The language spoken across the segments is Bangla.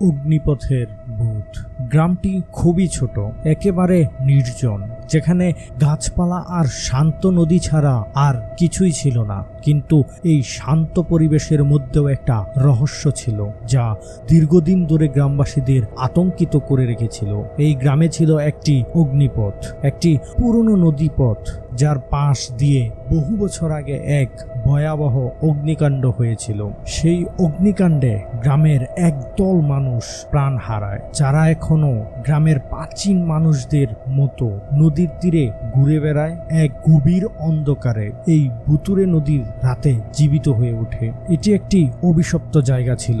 অগ্নিপথের বুথ গ্রামটি খুবই ছোট, একেবারে নির্জন, যেখানে গাছপালা আর শান্ত নদী ছাড়া আর কিছুই ছিল না। কিন্তু এই শান্ত পরিবেশের মধ্যেও একটা রহস্য ছিল, যা দীর্ঘদিন ধরে গ্রামবাসীদের আতঙ্কিত করে রেখেছিল। এই গ্রামে ছিল একটি অগ্নিপথ, একটি পুরনো নদীপথ, যার পাশ দিয়ে বহু বছর আগে এক ভয়াবহ অগ্নিকাণ্ড হয়েছিল। সেই অগ্নিকাণ্ডে গ্রামের একদল মানুষ প্রাণ হারায়, যারা এখনও গ্রামের প্রাচীন মানুষদের মতো নদীর তীরে ঘুরে বেড়ায়। এক গভীর অন্ধকারে এই বুতুরে নদীর রাতে জীবিত হয়ে ওঠে। এটি একটি অভিশপ্ত জায়গা ছিল।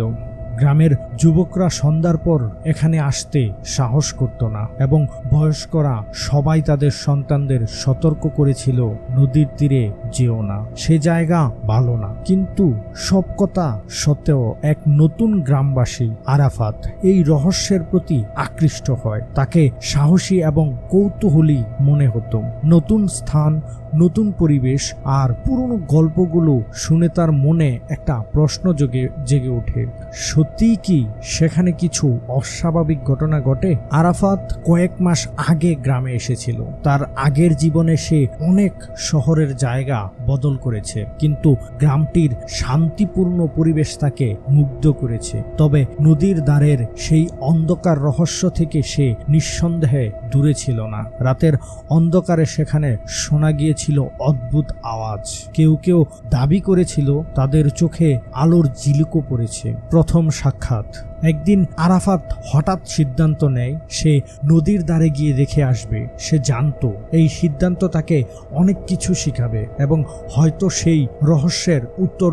গ্রামের যুবকরা সন্ধ্যার পর এখানে আসতে সাহস করত না এবং বয়স্করা সবাই তাদের সন্তানদের সতর্ক করেছিল, নদীর তীরে যেও না। সে জায়গা ভালো না। কিন্তু সব কথা সত্ত্বেও এক নতুন গ্রামবাসী আরাফাত এই রহস্যের প্রতি আকৃষ্ট হয়। তাকে সাহসী এবং কৌতূহলী মনে হতো। নতুন স্থান নতুন পরিবেশ আর পুরনো গল্পগুলো শুনে তার মনে একটা প্রশ্ন জেগে জেগে ওঠে। সত্যিই কি সেখানে কিছু অস্বাভাবিক ঘটনা ঘটে? আরাফাত কয়েক মাস আগে গ্রামে এসেছিল। তার আগের জীবনে সে অনেক শহরের জায়গা বদল করেছে, কিন্তু গ্রামটির শান্তিপূর্ণ পরিবেশ তাকে মুগ্ধ করেছে। তবে নদীর দ্বারের সেই অন্ধকার রহস্য থেকে সে নিঃসন্দেহে দূরে ছিল না। রাতের অন্ধকারে সেখানে শোনা গিয়েছিল অদ্ভুত আওয়াজ। কেউ কেউ দাবি করেছিল তাদের চোখে আলোর ঝিলুকো পড়েছে। প্রথম সাক্ষাৎ। একদিন আরাফাত হঠাৎ সিদ্ধান্ত নেয়, সে নদীর ধারে গিয়ে দেখে আসবে। সে জানত এই সিদ্ধান্ত তাকে অনেক কিছু শিখাবে এবং হয়তো সেই রহস্যের উত্তর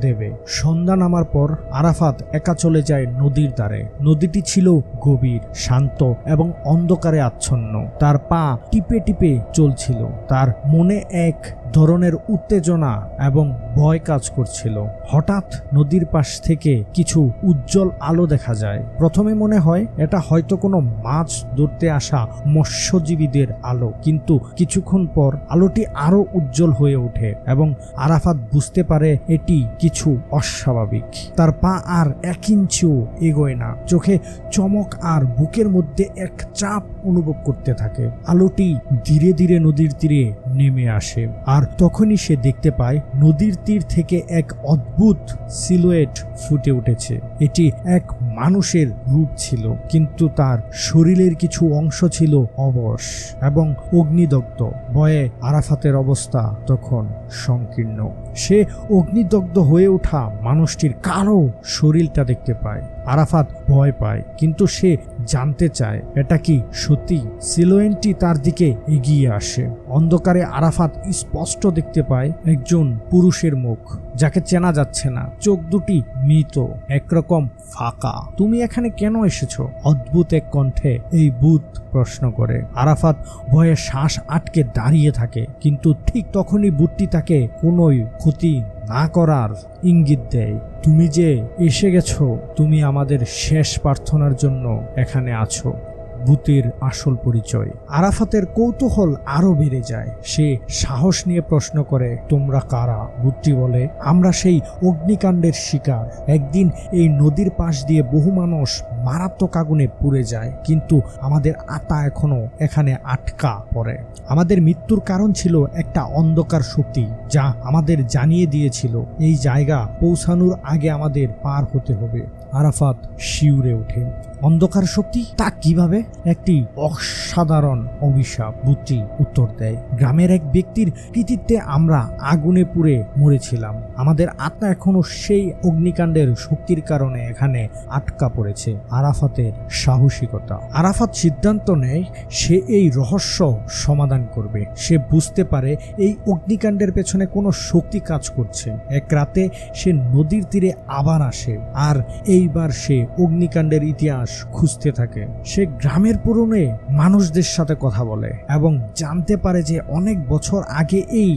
দেবে। সন্ধ্যা নামার পর আরাফাত একা চলে যায় নদীর ধারে। নদীটি ছিল গভীর, শান্ত এবং অন্ধকারে আচ্ছন্ন। তার পা টিপে টিপে চলছিল। তার মনে এক ধরনের উত্তেজনা এবং ভয় কাজ করছিল। হঠাৎ নদীর পাশ থেকে কিছু উজ্জ্বল আলো দেখা যায়। প্রথমে মনে হয় এটা হয়তো কোনো মাছ ধরতে আসা মৎস্যজীবীদের আলো, কিন্তু কিছুক্ষণ পর আলোটি আরও উজ্জ্বল হয়ে ওঠে এবং আরাফাত বুঝতে পারে এটি কিছু অস্বাভাবিক। তার পা আর এক ইঞ্চিও এগোয় না। চোখে চমক আর বুকের মধ্যে এক চাপ অনুভব করতে থাকে। আলোটি ধীরে ধীরে নদীর তীরে নেমে আসে। আর তখনই সে দেখতে পায় নদীর তীর থেকে এক অদ্ভুত সিলুয়েট ফুটে উঠেছে। এটি এক মানুষের রূপ ছিল, কিন্তু তার শরীরের কিছু অংশ ছিল অবশ এবং অগ্নিদগ্ধ। ভয়ে আরাফাতের অবস্থা তখন সংকীর্ণ। সে অগ্নিদগ্ধ হয়ে ওঠা মানুষটির কালো শরীরটা দেখতে পায়। আরাফাত ভয় পায়, কিন্তু সে জানতে চায়, এটা কি সত্যি? সিলোয়েনটি তার দিকে এগিয়ে আসে। অন্ধকারে আরাফাত স্পষ্ট দেখতে পায় একজন পুরুষের মুখ, যাকে চেনা যাচ্ছে না। চোখ দুটি মৃত, একরকম ফাঁকা। তুমি এখানে কেন এসেছ? অদ্ভুত এক কণ্ঠে এই ভূত প্রশ্ন করে। আরাফাত ভয়ে শ্বাস আটকে দাঁড়িয়ে থাকে, কিন্তু ঠিক তখনই বুটটি তাকে কোনোই ক্ষতি না করার ইঙ্গিত দেয়। তুমি যে এসে গেছো, তুমি আমাদের শেষ প্রার্থনার জন্য এখানে আছো। ভূতের আসল পরিচয়। আরাফাতের কৌতূহল আরও বেড়ে যায়। সে সাহস নিয়ে প্রশ্ন করে, তোমরা কারা? ভূতটি বলে, আমরা সেই অগ্নিকাণ্ডের শিকার। একদিন এই নদীর পাশ দিয়ে বহু মানুষ মারাত্মক আগুনে পুড়ে যায়, কিন্তু আমাদের আত্মা এখনও এখানে আটকা পড়ে। আমাদের মৃত্যুর কারণ ছিল একটা অন্ধকার শক্তি, যা আমাদের জানিয়ে দিয়েছিল, এই জায়গা পৌঁছানোর আগে আমাদের পার হতে হবে। আরাফাত শিউরে ওঠে। অন্ধকার শক্তি তা কীভাবে? একটি অসাধারণ অভিশাপ বুদ্ধি উত্তর দেয়। গ্রামের এক ব্যক্তির কৃতিত্বে আমরা আগুনে পুড়ে মরেছিলাম। আমাদের আত্মা এখনও সেই অগ্নিকাণ্ডের শক্তির কারণে এখানে আটকা পড়েছে। আরাফাতের সাহসিকতা। আরাফাত সিদ্ধান্ত নেয়, সে এই রহস্য সমাধান করবে। সে বুঝতে পারে এই অগ্নিকাণ্ডের পেছনে কোনো শক্তি কাজ করছে। এক রাতে সে নদীর তীরে আবার আসে। আর এইবার সে অগ্নিকাণ্ডের ইতিহাস খুঁজতে থাকে। সে গ্রামের পুরনে মানুষদের সাথে কথা বলে এবং জানতে পারে যে অনেক বছর আগে এই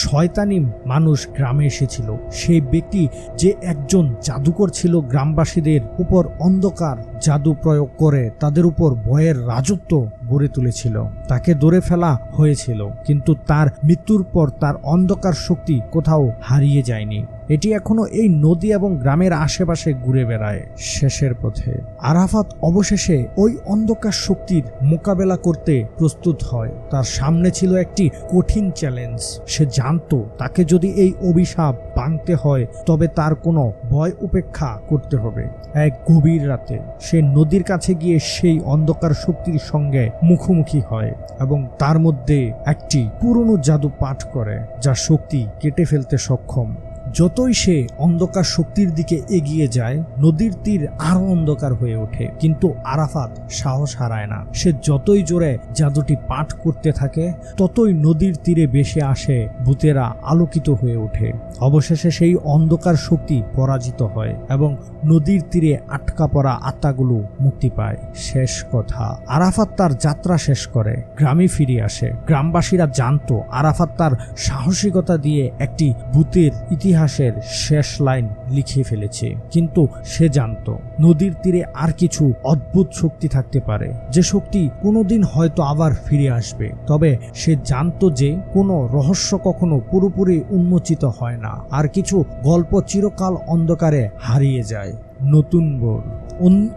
শয়তানি মানুষ গ্রামে এসেছিল। সেই ব্যক্তি যে একজন জাদুকর ছিল গ্রামবাসীদের উপর অন্ধকার জাদু প্রয়োগ করে, তাদের উপর ভয়ের রাজত্ব গড়ে তুলেছিল। তাকে দৌড়ে ফেলা হয়েছিল, কিন্তু তার মৃত্যুর পর তার অন্ধকার শক্তি কোথাও হারিয়ে যায়নি। এটি এখনও এই নদী এবং গ্রামের আশেপাশে ঘুরে বেড়ায় শেষের পথে। আরাফাত অবশেষে ওই অন্ধকার শক্তির মোকাবেলা করতে প্রস্তুত হয়। তার সামনে ছিল একটি কঠিন চ্যালেঞ্জ সে জানতো তাকে যদি এই অভিশাপ ভাঙতে হয়, তবে তার কোনো ভয় উপেক্ষা করতে হবে। এক গভীর রাতে সে নদীর কাছে গিয়ে সেই অন্ধকার শক্তির সঙ্গে মুখোমুখি হয় এবং তার মধ্যে একটি পুরনো জাদু পাঠ করে, যা শক্তি কেটে ফেলতে সক্ষম। যতই সে অন্ধকার শক্তির দিকে এগিয়ে যায়, নদীর তীর আরও অন্ধকার হয়ে ওঠে। কিন্তু আরাফাত সাহস হারায় না। সে যতই জোরে জাদুটি পাঠ করতে থাকে, ততই নদীর তীরে বেশে আসে, ভূতেরা আলোকিত হয়ে ওঠে। অবশেষে সেই অন্ধকার শক্তি পরাজিত হয় এবং নদীর তীরে আটকা পড়া আত্মাগুলো মুক্তি পায়। শেষ কথা। আরাফাত তার যাত্রা শেষ করে। গ্রামে ফিরে আসে। গ্রামবাসীরা জানতো, আরাফাত তার সাহসিকতা দিয়ে একটি ভূতের ইতিহাসের শেষ লাইন লিখে ফেলেছে। কিন্তু সে জানত, নদীর তীরে আর কিছু অদ্ভুত শক্তি থাকতে পারে। যে শক্তি কোনোদিন হয়তো আবার ফিরে আসবে। তবে সে জানত যে কোনো রহস্য কখনো পুরোপুরি উন্মোচিত হয় না। আর কিছু গল্প চিরকাল অন্ধকারে হারিয়ে যায়। নতুন বোর। অন-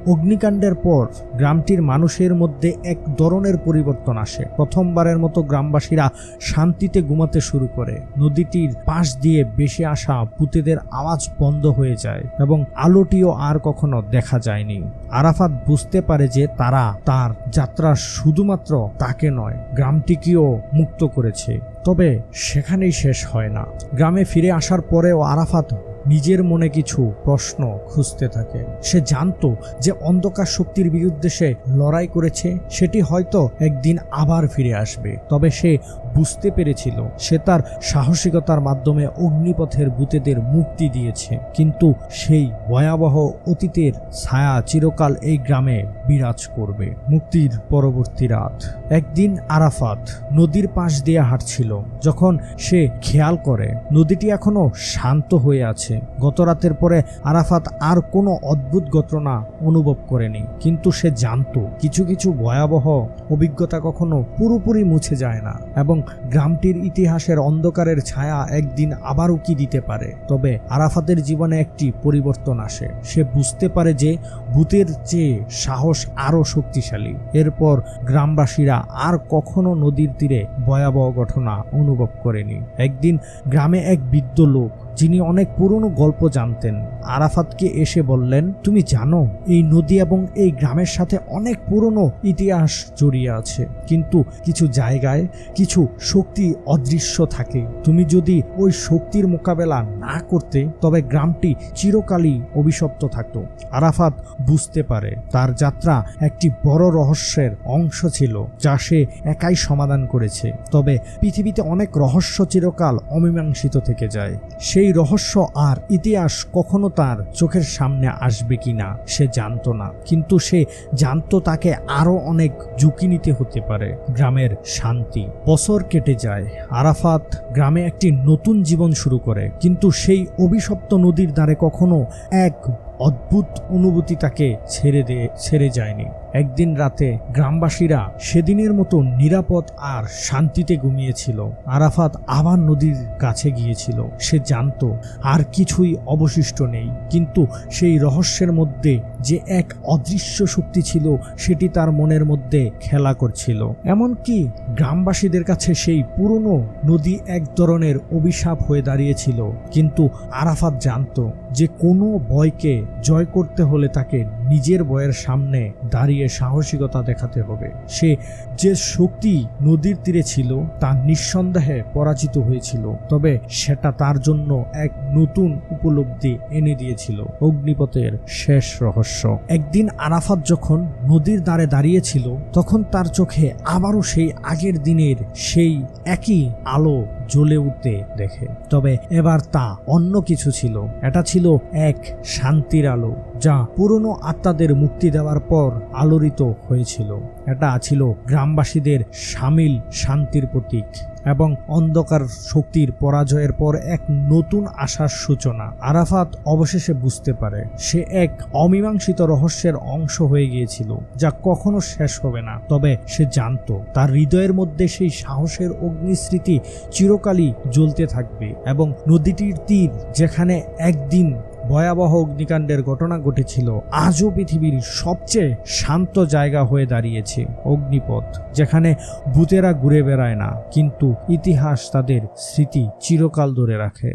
অগ্নিকাণ্ডের পর গ্রামটির মানুষের মধ্যে এক ধরনের পরিবর্তন আসে। প্রথমবারের মতো গ্রামবাসীরা শান্তিতে ঘুমাতে শুরু করে। নদীটির পাশ দিয়ে বেশি আসা পুতেদের আওয়াজ বন্ধ হয়ে যায় এবং আলোটিও আর কখনো দেখা যায়নি। আরাফাত বুঝতে পারে যে তারা তার যাত্রা শুধুমাত্র তাকে নয়, গ্রামটিকেও মুক্ত করেছে। তবে সেখানেই শেষ হয় না। গ্রামে ফিরে আসার পরেও আরাফাত নিজের মনে কিছু প্রশ্ন খুঁজতে থাকে। সে জানতো যে অন্ধকার শক্তির বিরুদ্ধে সে লড়াই করেছে, সেটি হয়তো একদিন আবার ফিরে আসবে। তবে সে বুঝতে পেরেছিল, সে তার সাহসিকতার মাধ্যমে অগ্নিপথের ভূতেদের মুক্তি দিয়েছে। কিন্তু সেই ভয়াবহ অতীতের ছায়া চিরকাল এই গ্রামে বিরাজ করবে। মুক্তির পরবর্তী রাত। একদিন আরাফাত নদীর পাশ দিয়ে হাঁটছিল। যখন সে খেয়াল করে, নদীটি এখনও শান্ত হয়ে আছে। গত রাতের পরে আরাফাত আর কোনো অদ্ভুত ঘটনা অনুভব করেনি। কিন্তু সে জানতো, কিছু কিছু ভয়াবহ অভিজ্ঞতা কখনো পুরোপুরি মুছে যায় না এবং গ্রামটির ইতিহাসের অন্ধকারের ছায়া একদিন আবার উকি দিতে পারে? তবে আরাফাতের জীবনে একটি পরিবর্তন আসে। সে বুঝতে পারে যে ভূতের চেয়ে সাহস আরও শক্তিশালী। এরপর গ্রামবাসীরা আর কখনো নদীর তীরে ভয়াবহ ঘটনা অনুভব করেনি। একদিন গ্রামে এক বৃদ্ধ লোক, যিনি অনেক পুরনো গল্প জানতেন। আরাফাতকে এসে বললেন, তুমি জানো, এই নদী এবং এই গ্রামের সাথে অনেক পুরনো ইতিহাস জড়িয়ে আছে। কিন্তু কিছু জায়গায় কিছু শক্তি অদৃশ্য থাকে। তুমি যদি ওই শক্তির মোকাবেলা না করতে, তবে গ্রামটি চিরকালই অভিশপ্ত থাকতো। আরাফাত বুঝতে পারে, তার যাত্রা একটি বড় রহস্যের অংশ ছিল, যা সে একাই সমাধান করেছে। তবে পৃথিবীতে অনেক রহস্য চিরকাল অমীমাংসিত থেকে যায়। সেই রহস্য আর ইতিহাস কখনো তার চোখের সামনে আসবে কি না, সে জানতো না। কিন্তু সে জানতো তাকে আরও অনেক ঝুঁকি নিতে হতে পারে। গ্রামের শান্তি। বছর কেটে যায়। আরাফাত গ্রামে একটি নতুন জীবন শুরু করে। কিন্তু সেই অভিশপ্ত নদীর দ্বারে কখনো এক অদ্ভুত অনুভূতি তাকে ছেড়ে দে ছেড়ে যায়নি। একদিন রাতে গ্রামবাসীরা সেদিনের মতো নিরাপদ আর শান্তিতে ঘুমিয়েছিল। আরাফাত আবার নদীর কাছে গিয়েছিল। সে জানতো আর কিছুই অবশিষ্ট নেই। কিন্তু সেই রহস্যের মধ্যে যে এক অদৃশ্য শক্তি ছিল, সেটি তার মনের মধ্যে খেলা করছিল। এমনকি গ্রামবাসীদের কাছে সেই পুরনো নদী এক ধরনের অভিশাপ হয়ে দাঁড়িয়েছিল। কিন্তু আরাফাত জানত যে কোনো ভয়কে জয় করতে হলে তাকে নিজের বয়ের সামনে দাঁড়িয়ে সাহসিকতা দেখাতে হবে। সে যে শক্তি নদীর তীরে ছিল, তা নিঃসন্দেহে পরাজিত হয়েছিল। তবে সেটা তার জন্য এক নতুন উপলব্ধি এনে দিয়েছিল। অগ্নিপথের শেষ রহস্য। একদিন আরাফাত যখন নদীর দ্বারে দাঁড়িয়েছিল, তখন তার চোখে আবারও সেই আগের দিনের সেই একই আলো জ্বলে উঠতে দেখে। তবে এবার তা অন্য কিছু ছিল। এটা ছিল এক শান্তির আলো, যা পুরনো আত্মাদের মুক্তি দেওয়ার পর আলোড়িত হয়েছিল। এটা ছিল গ্রামবাসীদের সামিল শান্তির প্রতীক। এবং অন্ধকার শক্তির পরাজয়ের পর এক নতুন আশার সূচনা। আরাফাত অবশেষে বুঝতে পারে, সে এক অমীমাংসিত রহস্যের অংশ হয়ে গিয়েছিল, যা কখনো শেষ হবে না। তবে সে জানতো, তার হৃদয়ের মধ্যে সেই সাহসের অগ্নিস্মৃতি চিরকালই জ্বলতে থাকবে এবং নদীটির তীর, যেখানে একদিন ভয়াবহ অগ্নিকাণ্ডের ঘটনা ঘটেছিল। আজও পৃথিবীর সবচেয়ে শান্ত জায়গা হয়ে দাঁড়িয়েছে অগ্নিপথ, যেখানে ভূতেরা ঘুরে বেড়ায় না, কিন্তু ইতিহাস তাদের স্মৃতি চিরকাল ধরে রাখে।